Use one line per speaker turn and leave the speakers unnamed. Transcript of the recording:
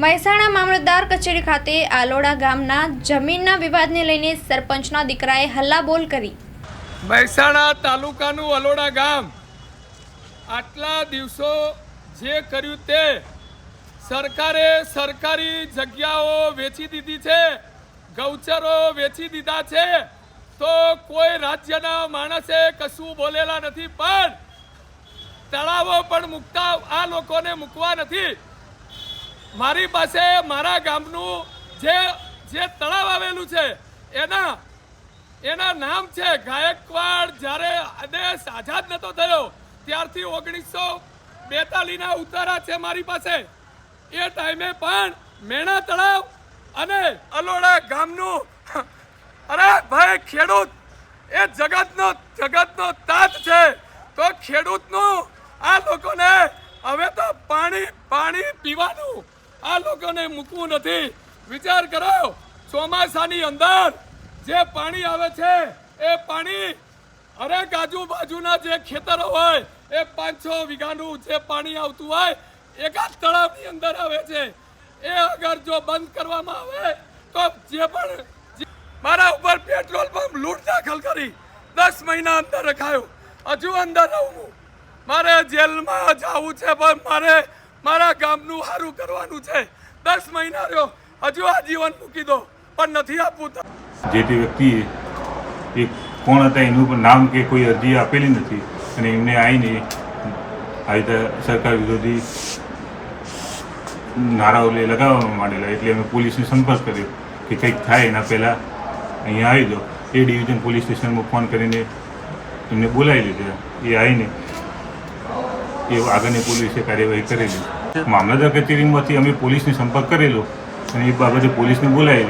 મહેસાણા મામલતદાર કચેરી ખાતે આલોડા ગામના જમીનના વિવાદને લઈને સરપંચના દીકરાએ હલ્લાબોલ કરી.
મહેસાણા તાલુકાનું અલોડા ગામ આટલા દિવસો જે કર્યું તે સરકારે સરકારી જગ્યાઓ વેચી દીધી છે, ગૌચરો વેચી દીધા છે, તો કોઈ રાજ્યના માણસે કશું બોલેલા નથી, પણ તળાવો પણ મૂકતા આ લોકોને મૂકવા નથી. મારી પાસે મારા ગામનું જે જે તળાવ આવેલું છે, એના એના નામ છે ગાયકવાડ. જ્યારે દેશ આઝાદ નતો થયો, ત્યારથી ઓગણીસો બેતાલીના ઉતારા છે મારી પાસે. એ ટાઈમે પણ મેણા તળાવ અને અલોડા ગામનું, અરે ભાઈ, ખેડૂત, એ જગતનો જગતનો તાત છે. તો ખેડૂતનું આ લોકોને હવે તો પાણી પાણી પીવાનું આ લોકોને મૂકવું નથી. વિચાર કરો ચોમાસાની અંદર જે પાણી આવે છે, એ પાણી હરેક આજુબાજુના જે ખેતરો હોય, એ પાંચસો વીઘાનું જે પાણી આવતું હોય, એકાદ તળાવની અંદર આવે છે. એ અગર જો બંધ કરવામાં આવે, તો જે પણ મારા ઉપર પેટ્રોલ પંપ લૂંટ દાખલ કરી દસ મહિના અંદર રખાયો. હજુ અંદર રહું મારે જેલમાં જવું છે પણ મારે મારા ગામનું સારું કરવાનું છે. દસ મહિના રહ્યો. હજુ આ જીવન મૂકી દો, પણ નથી આપવું
જે તે વ્યક્તિએ એ કોણ હતા એનું પણ નામ કે કોઈ અરજી આપેલી નથી અને એમને આવીને આ રીતે સરકાર વિરોધી નારાઓ લગાવવા માંડેલા. એટલે અમે પોલીસને સંપર્ક કર્યો કે કંઈક થાય એના પહેલાં અહીંયા આવી દો એ ડિવિઝન પોલીસ સ્ટેશનમાં ફોન કરીને એમને બોલાવી લીધા. એ આવીને એ આગળની પોલીસે કાર્યવાહી કરેલી. મામલતદાર કચેરીમાંથી અમે પોલીસને સંપર્ક કરેલો અને એ બાબતે પોલીસને બોલાવી